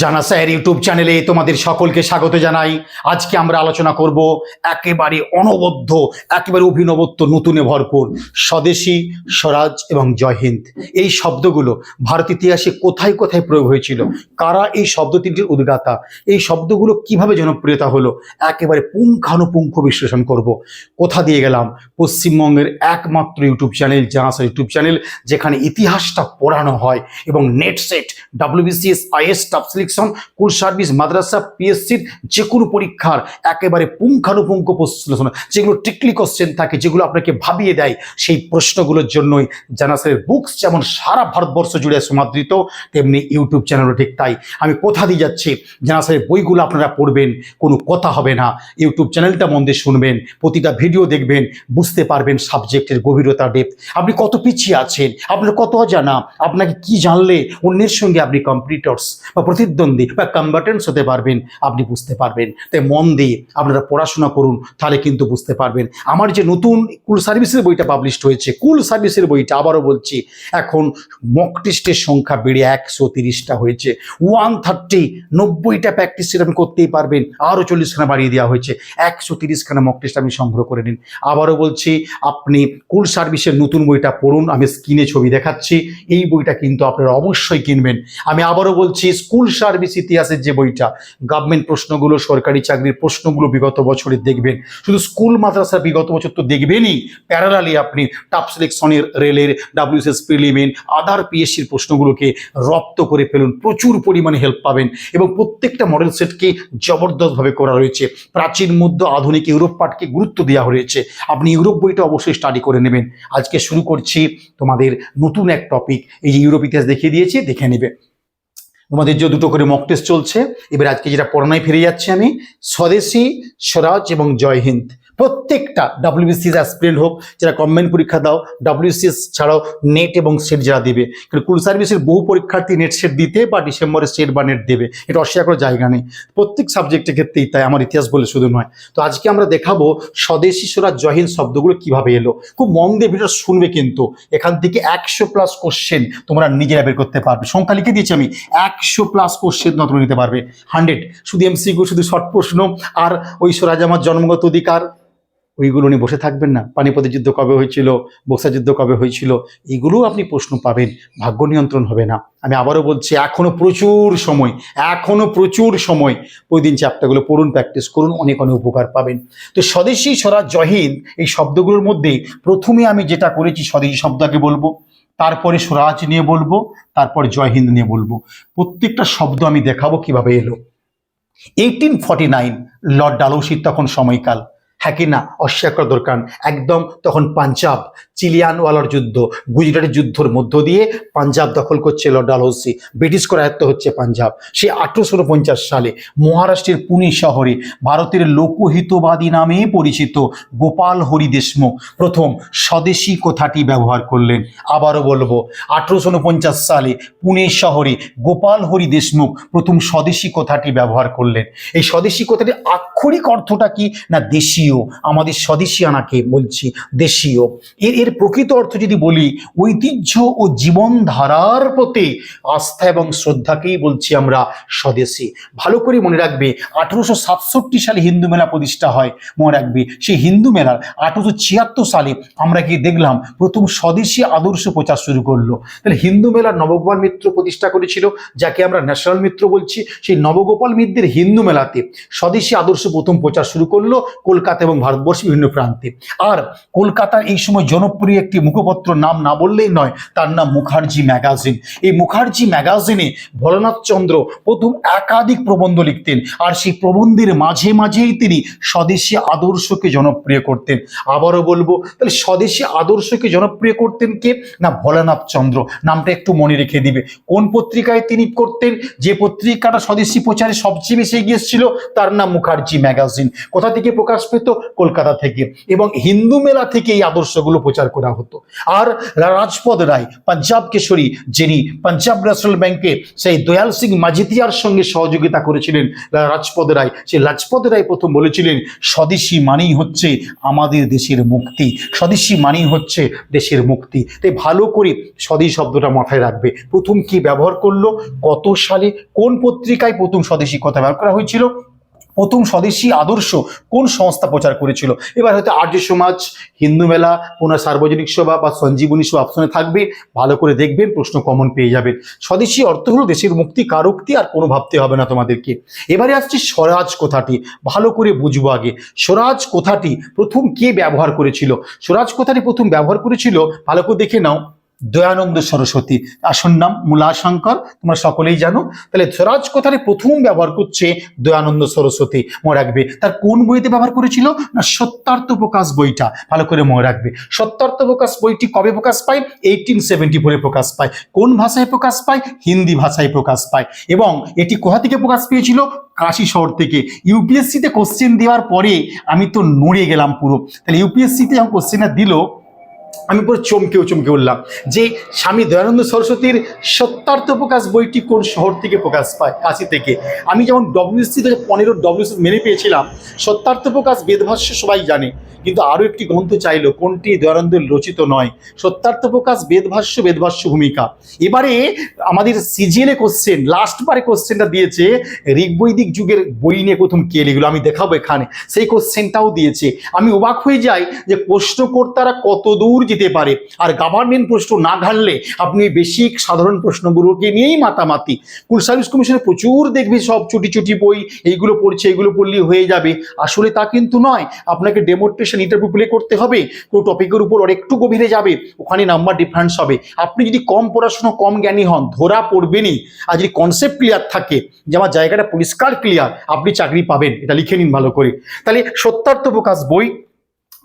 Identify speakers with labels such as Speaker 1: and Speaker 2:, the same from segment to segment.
Speaker 1: জানা sir, YouTube চ্যানেলে তোমাদের সকলকে স্বাগত জানাই। আজকে আমরা আলোচনা করব একেবারে অনবদ্য, একেবারে অভিনবত্ব, নতুনে ভরপুর স্বদেশী, স্বরাজ এবং জয় হিন্দ। এই শব্দগুলো ভারত ইতিহাসে কোথায় কোথায় প্রয়োগ হয়েছিল? কারা এই শব্দ তিনটির উদ্গাতা? এই শব্দগুলো কীভাবে জনপ্রিয়তা হলো? একেবারে পুঙ্খানুপুঙ্খ বিশ্লেষণ করব। কোথা দিয়ে গেলাম? পশ্চিমবঙ্গের একমাত্র YouTube channel, Jana sir YouTube channel, যেখানে ইতিহাসটা পড়ানো হয় এবং net set WBCS IS staff selection cool service মাদ্রাসা পিএসসির যে কোনো পরীক্ষার একেবারে পুঙ্খানুপুঙ্খ বিশ্লেষণ যেগুলো টিকলি কোশ্চেন থাকে, যেগুলো আপনাকে ভাবিয়ে দেয়, সেই প্রশ্নগুলোর জন্যই জানাসের বুকস যেমন সারা ভারতবর্ষ জুড়ে সমাদৃত, তেমনি ইউটিউব চ্যানেলও ঠিক তাই। আমি কোথা দিয়ে যাচ্ছি, জানাসের বইগুলো আপনারা পড়বেন, কোনো কথা হবে না। ইউটিউব চ্যানেলটা মন দিয়ে শুনবেন, প্রতিটা ভিডিও দেখবেন, বুঝতে পারবেন সাবজেক্টের গভীরতা ডেপ আপনি কত পিছিয়ে আছেন? আপনার কত অজানা? আপনাকে কি জানলে অন্যের সঙ্গে আপনি কম্পিটিটর্স বা প্রতিদ্বন্দ্বী বা কম্বাটেন্স হতে পারবেন, আপনি বুঝতে পারবেন। তাই মন দিয়ে আপনারা পড়াশোনা করুন, তাহলে কিন্তু বুঝতে পারবেন। আমার যে নতুন কুল সার্ভিসের বইটা পাবলিশড হয়েছে, কুল সার্ভিসের বইটা আবারও বলছি, এখন মক টেস্টের সংখ্যা বেড়ে একশো তিরিশটা হয়েছে। ওয়ান থার্টি নব্বইটা প্র্যাকটিস আপনি করতেই পারবেন, আরও চল্লিশখানা বাড়িয়ে দেওয়া হয়েছে, একশো তিরিশখানা মক টেস্ট আপনি সংগ্রহ করে নিন। আবারও বলছি, আপনি কুল সার্ভিসের নতুন বইটা পড়ুন, আমি স্ক্রিনে ছবি দেখাচ্ছি, এই বইটা কিন্তু আপনারা অবশ্যই কিনবেন। আমি আবারও বলছি স্কুল সার্ভিস ইতিহাসের যে বইটা গভর্নমেন্ট প্রশ্নগুলো, সরকারি চাকরির প্রশ্নগুলো বিগত বছরে দেখবেন। শুধু স্কুল মাদ্রাসা বিগত বছর তো দেখবেনই। প্যারালালি আপনি টাপ সিলেকশনের রেলের ডাব্লিউএসএস প্রিলিমেন আদার পিএসসির প্রশ্নগুলোকে রপ্ত করে ফেলুন। প্রচুর পরিমাণে হেল্প পাবেন এবং প্রত্যেকটা মডেল সেটকে জবরদস্তভাবে করা রয়েছে। প্রাচীন, মধ্য, আধুনিক ইউরোপ পাঠকে গুরুত্ব দেওয়া হয়েছে। আপনি ইউরোপ বইটা অবশ্যই স্টাডি করে নেবেন। আজকে শুরু করছি তোমাদের নতুন এক টপিক এই যে ইউরোপ ইতিহাস দেখিয়ে দিয়েছি, দেখে নেবে। তোমাদের যে দুটো করে মক টেস্ট চলছে। এবার আজকে যেটা পড়ানায় ফিরে যাচ্ছি আমি, স্বদেশী স্বরাজ এবং জয় হিন্দ। প্রত্যেকটা ডাব্লিউবিসিএস অ্যাসপিরেন্ট হোক, যারা কম্বাইন পরীক্ষা দাও ডাব্লিউসিএস ছাড়াও নেট এবং সেট যারা দেবে। কুল সার্ভিসের বহু পরীক্ষার্থী নেট সেট দিতে বা ডিসেম্বরে সেট বা নেট দেবে। এটা অস্বীকার করার জায়গা নেই। প্রত্যেক সাবজেক্টের ক্ষেত্রেই তাই, আমার ইতিহাস বলে শুধু নয়। তো আজকে আমরা দেখাবো স্বদেশী স্বরাজ জয় হিন্দ শব্দগুলো কীভাবে এলো। খুব মন দিয়ে ভিডিও শুনবে কিন্তু। এখান থেকে একশো প্লাস কোশ্চেন তোমরা নিজেরা বের করতে পারবে। সংখ্যা লিখে দিয়েছি আমি। একশো প্লাস কোশ্চেন তোমরা নিতে পারবে। হান্ড্রেড শুধু এমসিকিউ শুধু শর্ট প্রশ্ন। আর ওই স্বরাজ আমার জন্মগত অধিকার। ওইগুলো নিয়ে বসে থাকবেন না। পানিপথের যুদ্ধ কবে হয়েছিল, বক্সা যুদ্ধ কবে হয়েছিল, এগুলোও আপনি প্রশ্ন পাবেন। ভাগ্য নিয়ন্ত্রণ হবে না। আমি আবারও বলছি, এখনও প্রচুর সময়, এখনও প্রচুর সময় প্রতিদিন চ্যাপ্টারগুলো পড়ুন, প্র্যাকটিস করুন, অনেক অনেক উপকার পাবেন। তো স্বদেশী স্বরাজ জহিন্দ এই শব্দগুলোর মধ্যে প্রথমে আমি যেটা করেছি, স্বদেশী শব্দকে বলব, তারপরে স্বরাজ নিয়ে বলব, তারপর জয় হিন্দ নিয়ে বলব। প্রত্যেকটা শব্দ আমি দেখাবো কীভাবে এলো। এইটিন ফর্টি নাইন লর্ড ডালৌসির তখন সময়কাল। হ্যাঁ না? অস্বীকার করা দরকার। একদম তখন পাঞ্জাব, চিলিয়ানওয়ালার যুদ্ধ, গুজরাটের যুদ্ধর মধ্য দিয়ে পাঞ্জাব দখল করছে লর্ড ডালহৌসি ব্রিটিশ করায়ত্ত হচ্ছে পাঞ্জাব। সে আঠেরোশো পঞ্চাশ সালে মহারাষ্ট্রের পুনে শহরে ভারতের লোকহিতবাদী নামে পরিচিত গোপাল হরি দেশমুখ প্রথম স্বদেশী কথাটি ব্যবহার করলেন। আবারও বলব, আঠেরোশো উনপঞ্চাশ সালে পুনে শহরে গোপাল হরি দেশমুখ প্রথম স্বদেশী কথাটি ব্যবহার করলেন। এই স্বদেশী কথাটির আক্ষরিক অর্থটা কি না দেশীয়? আমাদের স্বদেশিয়ানাকে বলছি দেশীয়। এর এর প্রকৃত অর্থ যদি বলি, ঐতিহ্য ও জীবনধারার প্রতি আস্থা এবং শ্রদ্ধাকেই বলছি আমরা স্বদেশী। ভালো করে মনে রাখবে, আঠেরোশো সাতষট্টি সালে হিন্দু মেলা প্রতিষ্ঠা হয়, মনে রাখবে, সেই হিন্দু মেলার আঠেরোশো ছিয়াত্তর সালে আমরা কি দেখলাম, প্রথম স্বদেশী আদর্শ প্রচার শুরু করল। তাহলে হিন্দু মেলার নবগোপাল মিত্র প্রতিষ্ঠা করেছিল, যাকে আমরা ন্যাশনাল মিত্র বলছি, সেই নবগোপাল মিত্রের হিন্দু মেলাতে স্বদেশী আদর্শ প্রথম প্রচার শুরু করল কলকাতা এবং ভারতবর্ষের বিভিন্ন প্রান্তে। আর কলকাতার এই সময় জনপ্রিয় একটি মুখপত্র নাম না বললেই নয়, তার নাম মুখার্জি ম্যাগাজিন। এই মুখার্জি ম্যাগাজিনে ভোলানাথ চন্দ্র প্রথম একাধিক প্রবন্ধ লিখতেন, আর সেই প্রবন্ধের মাঝে মাঝেই তিনি স্বদেশী আদর্শকে জনপ্রিয় করতেন। আবারও বলব, তাহলে স্বদেশী আদর্শকে জনপ্রিয় করতেন কে? না, ভোলানাথ চন্দ্র। নামটা একটু মনে রেখে দিবে। কোন পত্রিকায় তিনি করতেন? যে পত্রিকাটা স্বদেশী প্রচারে সবচেয়ে বেশি এগিয়ে এসেছিল, তার নাম মুখার্জি ম্যাগাজিন। কোথা থেকে প্রকাশ পেত? হতো কলকাতা থেকে এবং হিন্দু মেলা থেকে এই আদর্শগুলো প্রচার করা হতো। আর রাজপদ রায়, পাঞ্জাব কেশরী যিনি পাঞ্জাব ন্যাশনাল ব্যাংকে সেই দয়াল সিং মাঝিতিয়ার সঙ্গে সহযোগিতা করেছিলেন রাজপদ রায়, সেই রাজপদ রায় প্রথম বলেছিলেন, স্বদেশী মানেই হচ্ছে আমাদের দেশের মুক্তি, স্বদেশী মানেই হচ্ছে দেশের মুক্তি। তাই ভালো করে স্বদেশী শব্দটা মাথায় রাখবে। প্রথম কি ব্যবহার করল? কত সালে, কোন পত্রিকায় প্রথম স্বদেশী কথা ব্যবহার করা হয়েছিল? প্রথম স্বদেশী আদর্শ কোন সংস্থা প্রচার করেছিল? এবার হয়তো আর্য সমাজ, হিন্দু মেলা পুনঃ সার্বজনিক সভা বা সঞ্জীবনী সভা অপশনে থাকবে, ভালো করে দেখবেন, প্রশ্ন কমন পেয়ে যাবেন। স্বদেশী অর্থ হলো দেশের মুক্তি, কারোক্তি আর কোনো ভাবতে হবে না তোমাদেরকে। এবারে আসছি স্বরাজ কথাটি, ভালো করে বুঝব আগে। স্বরাজ কথাটি প্রথম কে ব্যবহার করেছিল? স্বরাজ কথাটি প্রথম ব্যবহার করেছিল, ভালো করে দেখে নাও। দয়ানন্দ সরস্বতী। আসল নাম মূলাশঙ্কর, তোমরা সকলেই জানো। তাহলে স্বরাজ কথাটি প্রথম ব্যবহার করছে দয়ানন্দ সরস্বতী। মনে রাখবে, তার কোন বইতে ব্যবহার করেছিল? না সত্যার্থ প্রকাশ বইটা? ভালো করে মনে রাখবে। সত্যার্থ প্রকাশ বইটি কবে প্রকাশ পায়? এইটিন সেভেন্টি ফোরে প্রকাশ পায়। কোন ভাষায় প্রকাশ পায়? হিন্দি ভাষায় প্রকাশ পায়। এবং এটি কোথা থেকে প্রকাশ পেয়েছিল? কাশি শহর থেকে। ইউপিএসসিতে কোশ্চেন দেওয়ার পরে আমি তো নড়ে গেলাম পুরো। তাহলে ইউপিএসসিতে যখন কোশ্চেনটা দিল আমি পুরো চমকেও চমকে উঠলাম যে স্বামী দয়ানন্দ সরস্বতীর সত্যার্থ প্রকাশ বইটি কোন শহর থেকে প্রকাশ পায়? কাশি থেকে। আমি যেমন ডব্লিউসি থেকে পনেরো ডব্লিউসি মেনে পেয়েছিলাম, সত্যার্থ প্রকাশ বেদভাষ্য সবাই জানে, কিন্তু আরও একটি গ্রন্থ চাইলো, কোনটি দয়ানন্দের রচিত নয়। সত্যার্থ প্রকাশ বেদভাষ্য বেদভাষ্য ভূমিকা। এবারে আমাদের সিজিএলে কোশ্চেন লাস্ট বারে কোশ্চেনটা দিয়েছে, ঋগ্বৈদিক যুগের বই নিয়ে প্রথম কে লিখলো, আমি দেখাবো এখানে। সেই কোশ্চেনটাও দিয়েছে। আমি অবাক হয়ে যাই যে প্রশ্নকর্তারা কত দূর যেতে পারে। আর গভর্নমেন্ট প্রশ্ন না ঘাড়লে আপনি বেসিক সাধারণ প্রশ্নগুলোকে নিয়েই মাতামাতি। কুল সার্ভিস কমিশনে প্রচুর দেখবি সব চুটি চুটি বই, এইগুলো পড়ছে, এইগুলো পড়লেই হয়ে যাবে। আসলে তা কিন্তু নয়। আপনাকে ডেমোস্ট্রেশন ইন্টারভিউ প্লে করতে হবে। কোনো টপিকের উপর আর একটু গভীরে যাবে। ওখানে নাম্বার ডিফারেন্স হবে। আপনি যদি কম পড়াশুনো, কম জ্ঞানী হন, ধরা পড়বেনই। আর যদি কনসেপ্ট ক্লিয়ার থাকে, যে আমার জায়গাটা পরিষ্কার ক্লিয়ার আপনি চাকরি পাবেন। এটা লিখে নিন ভালো করে। তাহলে সত্যার্থ প্রকাশ বই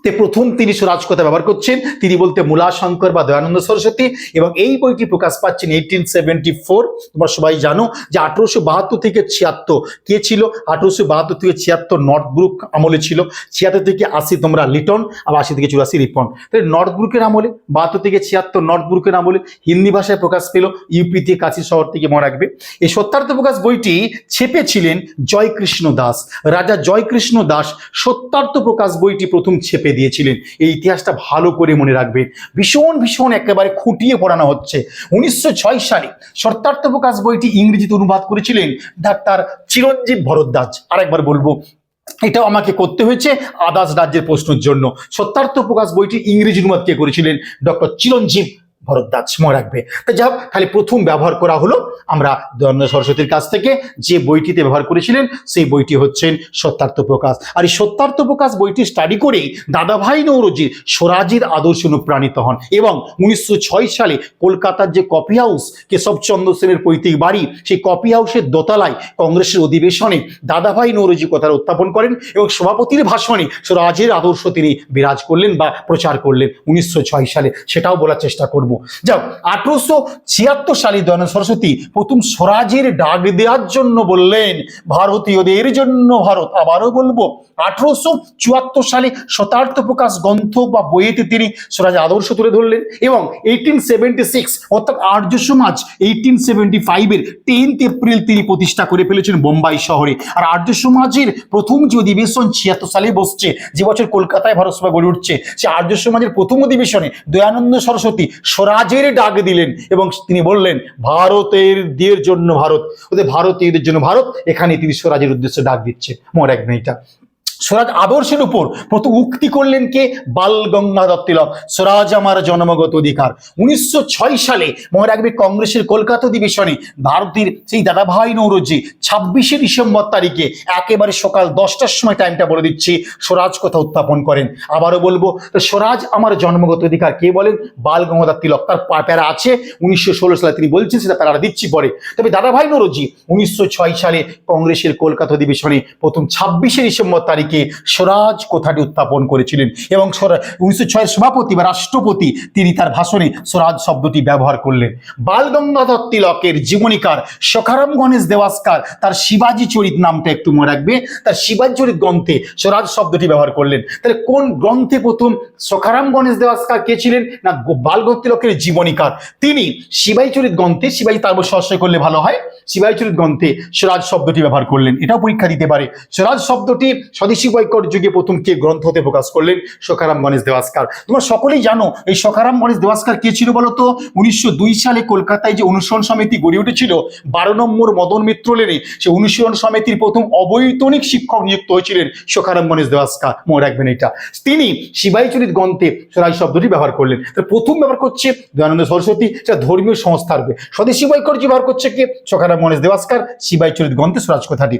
Speaker 1: তে প্রথম তিনি রাজকথা ব্যবহার করছেন। তিনি বলতে মূলাশঙ্কর বা দয়ানন্দ সরস্বতী এবং এই বইটি প্রকাশ পাচ্ছেন এইটিন সেভেন্টি ফোর তোমরা সবাই জানো যে আঠারোশো বাহাত্তর থেকে ছিয়াত্তর কে ছিল? আঠারোশো বাহাত্তর থেকে ছিয়াত্তর নর্থ ব্রুক আমলে ছিল। ছিয়াত্তর থেকে আশি তোমরা লিটন আর আশি থেকে চুরাশি রিপন। তাহলে নর্থ আমলে, বাহাত্তর থেকে ছিয়াত্তর নর্থ ব্রুকের আমলে হিন্দি ভাষায় প্রকাশ পেল ইউপি থেকে কাশি শহর থেকে মনে রাখবে। এই সত্যার্থ প্রকাশ বইটি ছেপেছিলেন জয়কৃষ্ণ দাস। রাজা জয়কৃষ্ণ দাস সত্যার্থ প্রকাশ বইটি প্রথম ছেপে দিয়েছিলেন। এই ইতিহাসটা ভালো করে মনে রাখবে। ভীষণ ভীষণ একেবারে খুঁটিয়ে পড়ানো হচ্ছে। উনিশশো ছয় সালে সত্যার্থ প্রকাশ বইটি ইংরেজিতে অনুবাদ করেছিলেন ডাক্তার চিরঞ্জীব ভরদ্বাজ। আরেকবার বলব, এটাও আমাকে করতে হয়েছে আদাস রাজ্যের প্রশ্নের জন্য। সত্যার্থ প্রকাশ বইটি ইংরেজি অনুবাদ কে করেছিলেন? ডক্টর চিরঞ্জীব ভরদ্বাজ মনে রাখবে। তা যাক তাহলে প্রথম ব্যবহার করা হলো আমরা দয়ানন্দ সরস্বতীর কাছ থেকে। যে বইটিতে ব্যবহার করেছিলেন, সেই বইটি হচ্ছেন সত্যার্থ প্রকাশ। আর এই সত্যার্থ প্রকাশ বইটি স্টাডি করেই দাদাভাই নৌরজির স্বরাজের আদর্শ অনুপ্রাণিত হন এবং উনিশশো ছয় সালে কলকাতার যে কপি হাউস কেশবচন্দ্র সেনের পৈতৃক বাড়ি, সেই কপি হাউসের দোতলায় কংগ্রেসের অধিবেশনে দাদাভাই নৌরজি কথার উত্থাপন করেন এবং সভাপতির ভাষণে স্বরাজের আদর্শ তিনি বিরাজ করলেন বা প্রচার করলেন উনিশশো ছয় সালে। সেটাও বলার চেষ্টা করব। যাও, আঠারোশো ছিয়াত্তর সালে দয়ানন্দ সরস্বতী প্রথম স্বরাজের ডাক দেওয়ার জন্য বললেন, ভারতীয়দের জন্য ভারত। আবারও বলব, আঠারোশো চুয়াত্তর সালে শতার্থ প্রকাশ গ্রন্থ বা বইয়েতে তিনি স্বরাজ আদর্শ তুলে ধরলেন এবং এইটিন সেভেন্টি সিক্স অর্থাৎ আর্য সমাজ এইটিন সেভেন্টি ফাইভের টেন্থ এপ্রিল তিনি প্রতিষ্ঠা করে ফেলেছেন বোম্বাই শহরে। আর আর্য সমাজের প্রথম যে অধিবেশন ছিয়াত্তর সালে বসছে, যে বছর কলকাতায় ভারত সভা গড়ে উঠছে, সে আর্য সমাজের প্রথম অধিবেশনে দয়ানন্দ সরস্বতী স্বরাজের ডাক দিলেন এবং তিনি বললেন, ভারতের দিয়ের জন্য ভারত। ওদের ভারতীয়দের জন্য ভারত এখানে তিনি স্বরাজের উদ্দেশ্যে ডাক দিচ্ছে। মনে রাখবেন এটা। স্বরাজ আদর্শের উপর প্রথম উক্তি করলেন কে? বাল গঙ্গাধর তিলক। স্বরাজ আমার জন্মগত অধিকার। উনিশশো ছয় সালে মনে রাখবে কংগ্রেসের কলকাতা অধিবেশনে ভারতের সেই দাদাভাই নৌরজি ছাব্বিশে ডিসেম্বর তারিখে একেবারে সকাল দশটার সময় টাইমটা বলে দিচ্ছি স্বরাজ কথা উত্থাপন করেন। আবারও বলব, তো স্বরাজ আমার জন্মগত অধিকার কে বলেন? বাল গঙ্গাধর তিলক। তার প্যারা আছে, উনিশশো ষোলো সালে তিনি বলছেন, সেটা প্যারাটা দিচ্ছি পরে। তবে দাদাভাই নৌরজি উনিশশো ছয় সালে কংগ্রেসের কলকাতা অধিবেশনে প্রথম ছাব্বিশে ডিসেম্বর তারিখে তারিখে স্বরাজ কথাটি উত্থাপন করেছিলেন এবং উনিশশো ছয়ের সভাপতি বা রাষ্ট্রপতি তিনি তার ভাষণে স্বরাজ শব্দটি ব্যবহার করলেন। বাল গঙ্গাধর তিলকের জীবনীকার সখারাম গণেশ দেওয়াস্কার তার শিবাজি চরিত নামটা একটু মনে রাখবে। তার শিবাজি চরিত গ্রন্থে স্বরাজ শব্দটি ব্যবহার করলেন। তাহলে কোন গ্রন্থে প্রথম সখারাম গণেশ দেওয়াস্কার কে ছিলেন না বাল গঙ্গাধর তিলকের জীবনীকার? তিনি শিবাই চরিত গ্রন্থে শিবাই তার সহস্য করলে ভালো হয়। শিবাই চরিত গ্রন্থে স্বরাজ শব্দটি ব্যবহার করলেন। এটাও পরীক্ষা দিতে পারে। স্বরাজ শব্দটি স্বদেশী বৈকট যুগে প্রথম কে গ্রন্থ হতে প্রকাশ করলেন সখারাম গণেশ দেওয়াস্কার তোমরা সকলেই জানো, এই সখারাম গণেশ দেওয়াস্কার কে ছিল বলতো উনিশশো দুই সালে কলকাতায় যে অনুসরণ সমিতি গড়ে উঠেছিল, বারো নম্বর মদন মিত্র লেনে সে অনুসরণ সমিতির প্রথম অবৈতনিক শিক্ষক নিযুক্ত হয়েছিলেন সখারাম গণেশ দেওয়াস্কার মনে রাখবেন এটা। তিনি শিবাই চরিত গ্রন্থে স্বরাজ শব্দটি ব্যবহার করলেন। তো প্রথম ব্যবহার করছে দয়ানন্দ সরস্বতী সেটা ধর্মীয় সংস্থা হবে স্বদেশী বৈকট ব্যবহার করছে কে? সখারাম গণেশ দেওয়াস্কার শিবাই চরিত গ্রন্থে স্বরাজ কথাটি।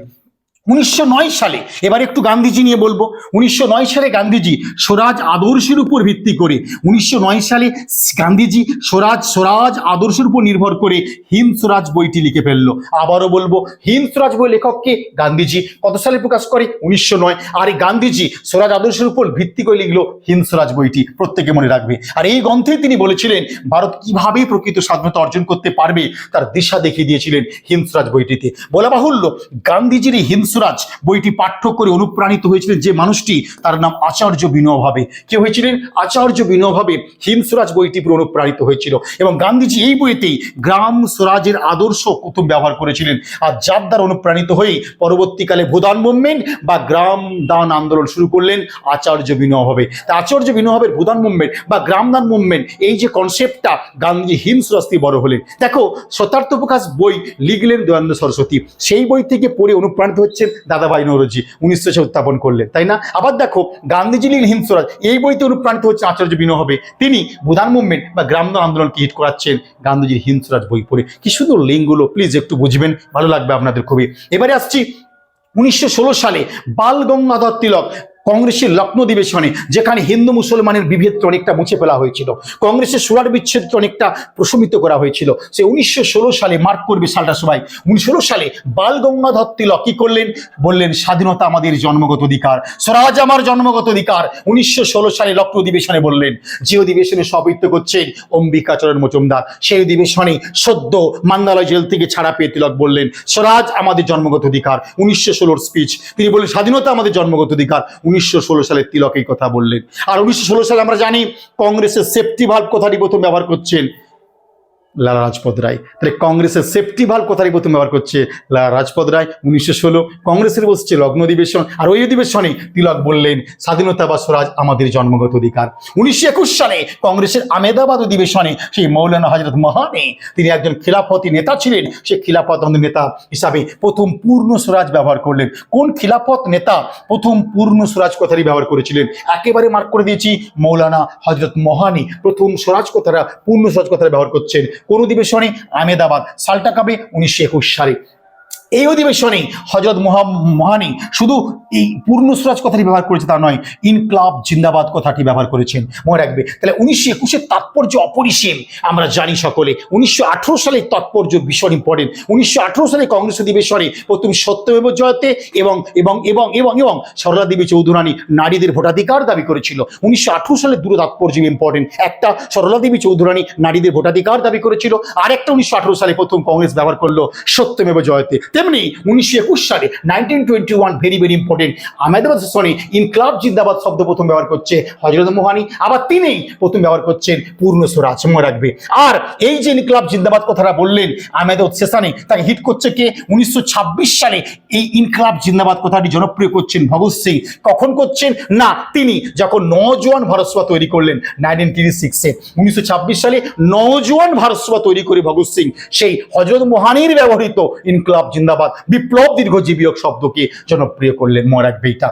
Speaker 1: উনিশশো নয় সালে, এবার একটু গান্ধীজি নিয়ে বলব, উনিশশো নয় সালে গান্ধীজি স্বরাজ আদর্শের উপর ভিত্তি করে, উনিশশো সালে গান্ধীজি স্বরাজ স্বরাজ আদর্শের উপর নির্ভর করে হিন্দ স্বরাজ বইটি লিখে ফেলল। আবারও বলব, হিন্দ স্বরাজ বই লেখককে গান্ধীজি। কত সালে প্রকাশ করে? উনিশশো নয়। আর এই গান্ধীজি স্বরাজ আদর্শের উপর ভিত্তি করে লিখলো হিন্দ স্বরাজ বইটি। প্রত্যেকে মনে রাখবে। আর এই গ্রন্থে তিনি বলেছিলেন, ভারত কীভাবে প্রকৃত স্বাধীনতা অর্জন করতে পারবে, তার দিশা দেখিয়ে দিয়েছিলেন হিন্দ স্বরাজ বইটিতে। বলা বাহুল্য, গান্ধীজির হিন্দ সুরাজ বইটি পাঠ্য করে অনুপ্রাণিত হয়েছিলেন যে মানুষটি, তার নাম আচার্য বিনয়ভাবে কে হয়েছিলেন? আচার্য বিনয়ভাবে হিমস্বরাজ বইটি পুরো অনুপ্রাণিত হয়েছিল। এবং গান্ধীজি এই বইতেই গ্রাম স্বরাজের আদর্শ প্রথম ব্যবহার করেছিলেন। আর যার দ্বারা অনুপ্রাণিত হয়ে পরবর্তীকালে ভূদান মুভমেন্ট বা গ্রাম দান আন্দোলন শুরু করলেন আচার্য বিনয়ভাবে তা আচার্য বিনয়ভাবের ভূদান মুভমেন্ট বা গ্রামদান মুভমেন্ট, এই যে কনসেপ্টটা গান্ধীজি হিমস্বরাজ থেকে বড় হলেন। দেখো শতার্থ প্রকাশ বই লিখলেন দয়ানন্দ সরস্বতী। সেই বই থেকে পড়ে অনুপ্রাণিত হচ্ছেন দাদাভাই নৌরজি উনিশশো উত্থাপন করলেন তাই না? আবার দেখো, গান্ধীজি লীল হিমস্বরাজ, এই বইতে অনুপ্রাণিত হচ্ছে আচার্য বিনো হবে। তিনি বুধান মুভমেন্ট বা গ্রাম্য আন্দোলনকে হিট করাচ্ছেন? গান্ধীজির হিমস্বরাজ বই পড়ে। কি সুন্দর লিঙ্কগুলো প্লিজ একটু বুঝবেন, ভালো লাগবে আপনাদের খুবই। এবারে আসছি উনিশশো ষোলো সালে বাল গঙ্গাধর তিলক কংগ্রেসের লক্ষ্ণৌ অধিবেশনে, যেখানে হিন্দু মুসলমানের বিভেদটা অনেকটা মুছে ফেলা হয়েছিল। কংগ্রেসের সুরার বিচ্ছেদটা অনেকটা প্রশমিত করা হয়েছিল। সে উনিশশো সালে মার্ক করবে সালটা সবাই। উনিশশো সালে বাল গঙ্গাধর তিলক কি করলেন? বললেন, স্বাধীনতা আমাদের জন্মগত অধিকার। স্বরাজ আমার জন্মগত অধিকার। উনিশশো সালে লক্ষ্ণৌ অধিবেশনে বললেন, যে অধিবেশনে সবৃত্ত করছেন অম্বিকাচরণ মজুমদার, সেই অধিবেশনে সদ্য মান্দালয় জেল থেকে ছাড়া পেয়ে তিলক বললেন, স্বরাজ আমাদের জন্মগত অধিকার। উনিশশো স্পিচ তিনি বললেন, স্বাধীনতা আমাদের জন্মগত অধিকার। উনিশশো ষোলো সালে তিলক এই কথা বললেন। আর উনিশশো ষোলো সালে আমরা জানি, কংগ্রেসের সেফটি ভাল্ব কথাটি প্রথম ব্যবহার করছেন? লালা রাজপথ রায়। তাহলে কংগ্রেসের সেফটি ভালো কথাটি প্রথম ব্যবহার করছে? লালা রাজপথ রায়, উনিশশো ষোলো। কংগ্রেসের বসছে লগ্ন অধিবেশন। আর ওই অধিবেশনে তিলক বললেন, স্বাধীনতা বা স্বরাজ আমাদের জন্মগত অধিকার। উনিশশো একুশ সালে কংগ্রেসের আমেদাবাদ অধিবেশনে সেই মৌলানা হজরত মহানে তিনি একজন খিলাফতি নেতা ছিলেন। সে খিলাফত নেতা হিসাবে প্রথম পূর্ণ স্বরাজ ব্যবহার করলেন। কোন খিলাফত নেতা প্রথম পূর্ণ স্বরাজ কথাটি ব্যবহার করেছিলেন? একেবারে মার্ক করে দিয়েছি, মৌলানা হজরত মহানি প্রথম স্বরাজ কথাটা পূর্ণ স্বরাজ কথাটা ব্যবহার করছেন? অধিবেশনে আহমেদাবাদ সালটা কবে উনিশশো একুশ সালে। এই অধিবেশনে হজরত মহা মহানি শুধু এই পূর্ণ সুরাজ কথাটি ব্যবহার করেছে তা নয়, ইনক্লাব জিন্দাবাদ কথাটি ব্যবহার করেছেন। মনে রাখবে, তাহলে উনিশশো একুশের তাৎপর্য অপরিসীম আমরা জানি সকলে। উনিশশো আঠেরো সালের তাৎপর্য ভীষণ ইম্পর্টেন্ট উনিশশো আঠেরো সালে কংগ্রেস অধিবেশনে প্রথম সত্যমেব জয়তে এবং এবং এবং এবং এবং সরলা দেবী চৌধুরানী নারীদের ভোটাধিকার দাবি করেছিল। উনিশশো আঠেরো সালের দুটো তাৎপর্য ইম্পর্টেন্ট একটা, সরলা দেবী চৌধুরানী নারীদের ভোটাধিকার দাবি করেছিল। আর একটা উনিশশো সালে প্রথম কংগ্রেস ব্যবহার করল সত্যমেব জয়তে। তেমনি উনিশশো একুশ সালে nineteen twenty one very very important Ahmedabad সেশনে ইনকলাব জিন্দাবাদ শব্দ প্রথম ব্যবহার করছে হজরত মোহানি। আবার তিনিই প্রথম ব্যবহার করছেন পূর্ণ স্বরাজ মনে রাখবে। আর এই যে ইনকলাব জিন্দাবাদ কথাটা বললেন আহমেদাবাদ সেশনে তাকে হিট করছে কে? উনিশশো সালে এই ইনকলাব জিন্দাবাদ কথাটি জনপ্রিয় করছেন ভগৎ সিং। কখন করছেন? না, তিনি যখন নজওয়ান ভারতসভা তৈরি করলেন নাইনটিন টিভি সিক্সে উনিশশো ছাব্বিশ সালে নজওয়ান ভারতসভা তৈরি করে ভগৎ সিং, সেই হজরত মোহানির ব্যবহৃত ইনকলাব জিন্দাবাদ বিপ্লব দীর্ঘজীবী শব্দকে জনপ্রিয় করলেন মনে রাখবে এটা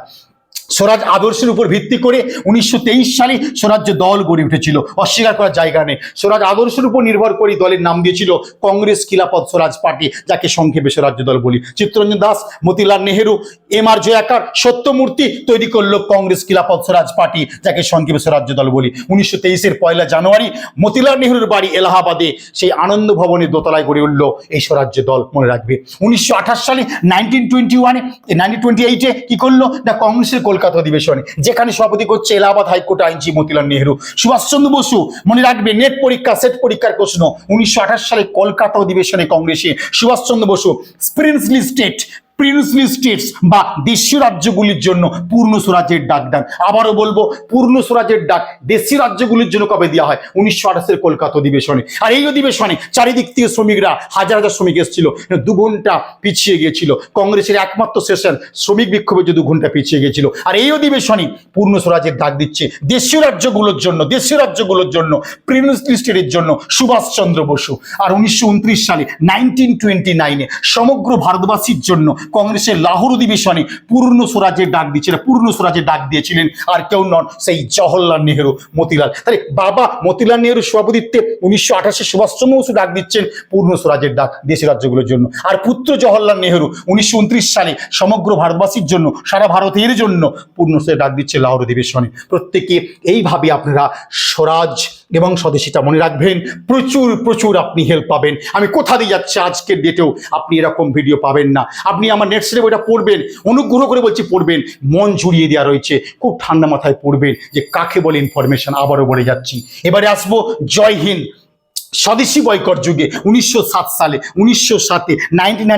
Speaker 1: স্বরাজ আদর্শের উপর ভিত্তি করে উনিশশো তেইশ সালে স্বরাজ্য দল গড়ে উঠেছিল। অস্বীকার করার জায়গা নেই। স্বরাজ আদর্শের উপর নির্ভর করে দলের নাম দিয়েছিল কংগ্রেস খিলাফত স্বরাজ পার্টি, যাকে সংক্ষেপে স্বরাজ্য দল বলি। চিত্তরঞ্জন দাস, মতিলাল নেহেরু, এম আর জয়াকার, সত্যমূর্তি তৈরি করল কংগ্রেস খিলাফত স্বরাজ পার্টি, যাকে সংক্ষেপে স্বরাজ্য দল বলি। উনিশশো তেইশের পয়লা জানুয়ারি মতিলাল নেহেরুর বাড়ি এলাহাবাদে সেই আনন্দ ভবনের দোতলায় গড়ে উঠল এই স্বরাজ্য দল, মনে রাখবে। উনিশশো আঠাশ সালে নাইনটিন টোয়েন্টি ওয়ানে নাইনটিন টোয়েন্টি এইটে কি করল? না, কংগ্রেসের কলকাতা অধিবেশনে, যেখানে সভাপতি করছে এলাহাবাদ হাইকোর্ট আইনজীবী মতিলাল নেহরু। সুভাষচন্দ্র বসু মনে রাখবে নেট পরীক্ষা, সেট পরীক্ষার প্রশ্ন। উনিশশো আঠাশ সালে কলকাতা অধিবেশনে কংগ্রেসে Subhashchandra Bose princely state princely states বা দেশীয় রাজ্যগুলির জন্য পূর্ণ স্বরাজ্যের ডাক দেন। আবারও বলব, পূর্ণ স্বরাজ্যের ডাক দেশীয় রাজ্যগুলির জন্য কবে দেওয়া হয়? উনিশশো আঠাশের কলকাতা অধিবেশনে। আর এই অধিবেশনে চারিদিক থেকে শ্রমিকরা, হাজার হাজার শ্রমিক এসেছিল, দু ঘণ্টা পিছিয়ে গিয়েছিল। কংগ্রেসের একমাত্র সেশন, শ্রমিক বিক্ষোভের যে দু ঘণ্টা পিছিয়ে গিয়েছিল। আর এই অধিবেশনে পূর্ণ স্বরাজ্যের ডাক দিচ্ছে দেশীয় রাজ্যগুলোর জন্য দেশীয় রাজ্যগুলোর জন্য প্রিন্সলি স্টেটের জন্য সুভাষচন্দ্র বসু। আর উনিশশো উনত্রিশ সালে নাইনটিন টোয়েন্টি নাইনে সমগ্র ভারতবাসীর জন্য কংগ্রেসের লাহোর অধিবেশনে পূর্ণ স্বরাজের ডাক দিয়েছিলেন পূর্ণ স্বরাজের ডাক দিয়েছিলেন আর কেউ নন সেই জওহরলাল নেহেরু, মতিলাল। তাহলে বাবা মতিলাল নেহেরু সভাপতিত্বে উনিশশো আঠাশে সুভাষচন্দ্র বসু ডাক দিচ্ছেন, পূর্ণ স্বরাজের ডাক দেশের রাজ্যগুলোর জন্য। আর পুত্র জওহরলাল নেহেরু উনিশশো উনত্রিশ সালে সমগ্র ভারতবাসীর জন্য, সারা ভারতের জন্য পূর্ণ স্বরাজের ডাক দিচ্ছে লাহোর অধিবেশনে। প্রত্যেকে এইভাবে আপনারা স্বরাজ এবং স্বদেশিটা মনে রাখবেন, প্রচুর প্রচুর আপনি হেল্প পাবেন। আমি কোথা দিয়ে যাচ্ছি, আজকের ডেটেও আপনি এরকম ভিডিও পাবেন না। আপনি আমার নেট সেটে বইটা পড়বেন, অনুগ্রহ করে বলছি পড়বেন। মন জুড়িয়ে দেওয়া রয়েছে, খুব ঠান্ডা মাথায় পড়বেন যে কাকে বলে ইনফরমেশন আবারও বলে যাচ্ছি। এবারে আসব জয় হিন্দ। স্বদেশী বয়কট যুগে উনিশশো সাত সালে, উনিশশো সাতে নাইনটিন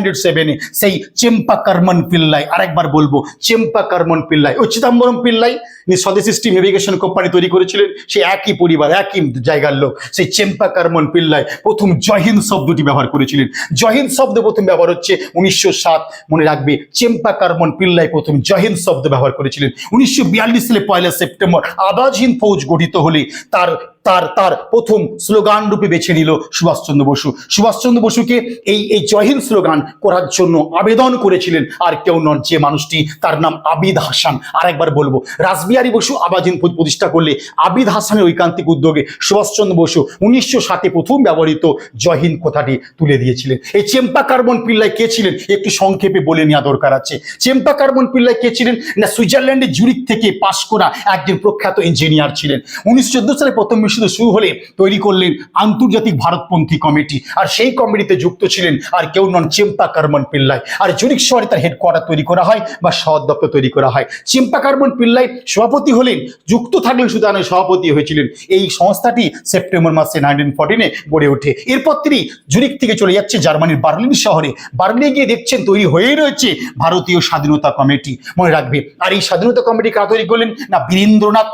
Speaker 1: সেই চেম্পা কার্মন পিল্লাই, আরেকবার বলব চেম্পা কার্মন পিল্লাই, ও চিদাম্বরম পিল্লাই ইনি স্বদেশী স্টিম নেভিগেশন কোম্পানি তৈরি করেছিলেন সেই একই পরিবার, একই জায়গার লোক, সেই চেম্পা কার্মন পিল্লাই প্রথম জয়হিন্দ শব্দটি ব্যবহার করেছিলেন। জয়হিন্দ শব্দ প্রথম ব্যবহার হচ্ছে উনিশশো সাত, মনে রাখবে চেম্পা কার্মন পিল্লাই প্রথম জয়হিন্দ শব্দ ব্যবহার করেছিলেন। উনিশশো বিয়াল্লিশ সালে পয়লা সেপ্টেম্বর আবাজহীন ফৌজ গঠিত হলে তার তার তার প্রথম স্লোগান রূপে বেছে নিল সুভাষচন্দ্র বসু। সুভাষচন্দ্র বসুকে এই এই জয়হিন্দ স্লোগান করার জন্য আবেদন করেছিলেন আর কেউ নন যে মানুষটি, তার নাম আবিদ হাসান। আরেকবার বলব, রাসবিহারী বসু আবাজিন প্রতিষ্ঠা করলে আবিদ হাসানের ঐকান্তিক উদ্যোগে সুভাষচন্দ্র বসু উনিশশো সাতে প্রথম ব্যবহৃত জয়হিন্দ কথাটি তুলে দিয়েছিলেন। এই চেম্পা কার্বন পিল্লাই কে ছিলেন, একটু সংক্ষেপে বলে নেওয়া দরকার আছে। চেম্পা কার্বন পিল্লাই কে ছিলেন? না, সুইজারল্যান্ডের জুরিক থেকে পাশ করা একজন প্রখ্যাত ইঞ্জিনিয়ার ছিলেন। উনিশশো চোদ্দ সালে প্রথম বিশ্বযুদ্ধ শুরু হলে তৈরি করলেন আন্তর্জাতিক ভারতপন্থী কমিটি। আর সেই কমিটিতে যুক্ত ছিলেন আর কেউ নন চেম্পা কার্বন পিল্লাই। আর জুরিক শহরে তার হেডকোয়ার্টার তৈরি করা হয় বা সদ দপ্তর তৈরি করা হয়। চেম্পা কার্বন পিল্লাই সভাপতি হলেন, যুক্ত থাকলেন শুধু সভাপতি হয়েছিলেন। এই সংস্থাটি সেপ্টেম্বর মাসে নাইনটিন ফোরটিনে গড়ে ওঠে। এরপর তিনি জুরিক থেকে চলে যাচ্ছে জার্মানির বার্লিন শহরে। বার্লিনে গিয়ে দেখছেন তৈরি হয়েই রয়েছে ভারতীয় স্বাধীনতা কমিটি। মনে রাখবে, আর এই স্বাধীনতা কমিটি কারা তৈরি করলেন? না বীরেন্দ্রনাথ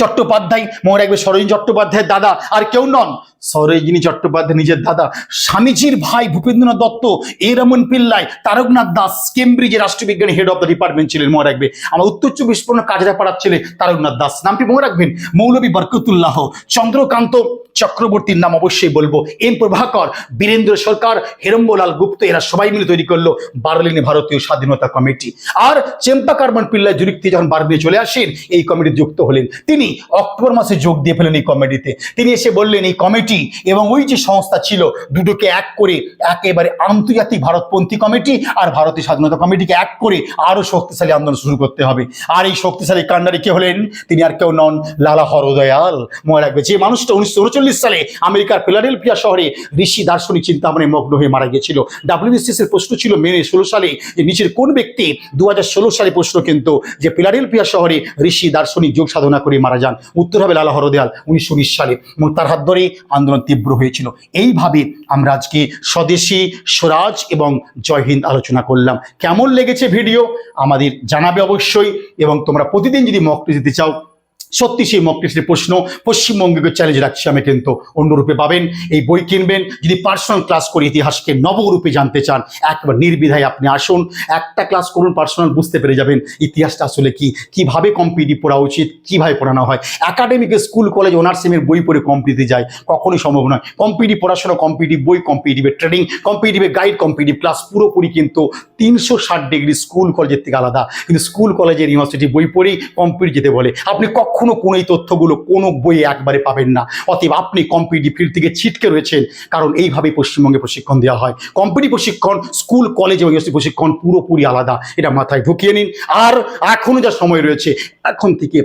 Speaker 1: চট্টোপাধ্যায়, মনে রাখবে সরোজিনী চট্টোপাধ্যায়ের দাদা, আর কেউ নন। সরোজিনী চট্টোপাধ্যায় নিজের দাদা। স্বামীজির ভাই ভূপেন্দ্রনাথ দত্ত, এ রমন পিল্লাই, তারকনাথ দাস কেমব্রিজের রাষ্ট্রবিজ্ঞান হেড অফ দ্য ডিপার্টমেন্ট ছিলেন, মনে রাখবে। আমার উত্তর চব্বিশ পরগনা কাজরা পাড়ার ছেলে তারকনাথ দাস। নামটি মনে রাখবেন? মৌলবী বরকতুল্লাহ, চন্দ্রকান্ত চক্রবর্তীর নাম অবশ্যই বলব। এম প্রভাকর, বীরেন্দ্র সরকার, হেরম্বলাল গুপ্ত, এরা সবাই মিলে তৈরি করল বার্লিনে ভারতীয় স্বাধীনতা কমিটি। আর চেম্পা কার্বন পিল্লাই জুরিক যখন বার্লিনে চলে আসেন, এই কমিটি যুক্ত হলেন। তিনি অক্টোবর মাসে যোগ দিয়ে ফেলেন এই কমিটিতে। তিনি এসে বললেন, এই কমিটি এবং ওই যে সংস্থা ছিল, দুটোকে এক করে একেবারে আন্তর্জাতিক ভারতপন্থী কমিটি আর ভারতীয় স্বাধীনতা কমিটিকে এক করে আরও শক্তিশালী আন্দোলন শুরু করতে হবে। আর এই শক্তিশালী কান্ডারি কে হলেন? তিনি আর কেউ নন, লালা হরদয়াল। মনে রাখবে যে মানুষটা উনিশশো উনচল্লিশ সালে আমেরিকার ফিলাডেলফিয়া শহরে ঋষি দার্শনিক চিন্তা মগ্ন হয়ে মারা গিয়েছিল। ডাব্লিউবিসিএস এর প্রশ্ন ছিল মে ষোলো সালে যে নিচের কোন ব্যক্তি দু সালে প্রশ্ন কিন্তু যে ফিলাডেলফিয়া শহরে ঋষি দার্শনিক যোগ সাধনা করে মারা যান, উত্তর হবে লালা হরদয়াল উনিশশো উনিশ সালে এবং তার হাত ধরে আন্দোলন তীব্র হয়েছিল। এইভাবে আমরা আজকে স্বদেশী স্বরাজ এবং জয় হিন্দ আলোচনা করলাম। কেমন লেগেছে ভিডিও আমাদের জানাবে অবশ্যই এবং তোমরা প্রতিদিন যদি মক দিতে চাও সত্যি সেই মক টেস্টের প্রশ্ন, পশ্চিমবঙ্গকে চ্যালেঞ্জ রাখছি আমি কিন্তু অন্যরূপে পাবেন। এই বই কিনবেন, যদি পার্সোনাল ক্লাস করে ইতিহাসকে নবরূপে জানতে চান, একবার নির্বিধায় আপনি আসুন, একটা ক্লাস করুন পার্সোনাল বুঝতে পেরে যাবেন ইতিহাসটা আসলে কি, কীভাবে কম্পিটিভ পড়া উচিত, কীভাবে পড়ানো হয়। একাডেমিক স্কুল কলেজ অনার্সিমের বই পড়ে কম্পিটিতে যায়, কখনোই সম্ভব নয়। কম্পিটিভ পড়াশোনা কম্পিটিভ বই কম্পিটিভের ট্রেনিং কম্পিটিভের গাইড কম্পিটিভ ক্লাস পুরোপুরি কিন্তু তিনশো ষাট ডিগ্রি স্কুল কলেজের থেকে আলাদা। কিন্তু স্কুল কলেজের ইউনিভার্সিটি বই পড়েই কম্পিটিভ যেতে বলে। আপনি কখনো কোনো এই তথ্যগুলো কোনো বইয়ে একবারে পাবেন না। অতএব আপনি কম্পিটিভ ফিল্ড থেকে ছিটকে রয়েছেন। কারণ এইভাবেই পশ্চিমবঙ্গে প্রশিক্ষণ দেওয়া হয়। কম্পিটিভ প্রশিক্ষণ, স্কুল, কলেজ এবং ইউনিভার্সিটি প্রশিক্ষণ পুরোপুরি আলাদা। এটা মাথায় ঢুকিয়ে নিন। আর এখনও যা সময় রয়েছে, এখন থেকে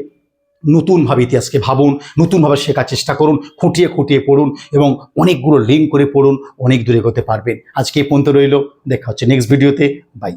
Speaker 1: নতুনভাবে ইতিহাসকে ভাবুন, নতুনভাবে শেখার চেষ্টা করুন, খুঁটিয়ে খুঁটিয়ে পড়ুন এবং অনেকগুলো লিঙ্ক করে পড়ুন, অনেক দূরে এগোতে পারবেন। আজকে এই পর্যন্ত রইল। দেখা হচ্ছে নেক্সট ভিডিওতে বাই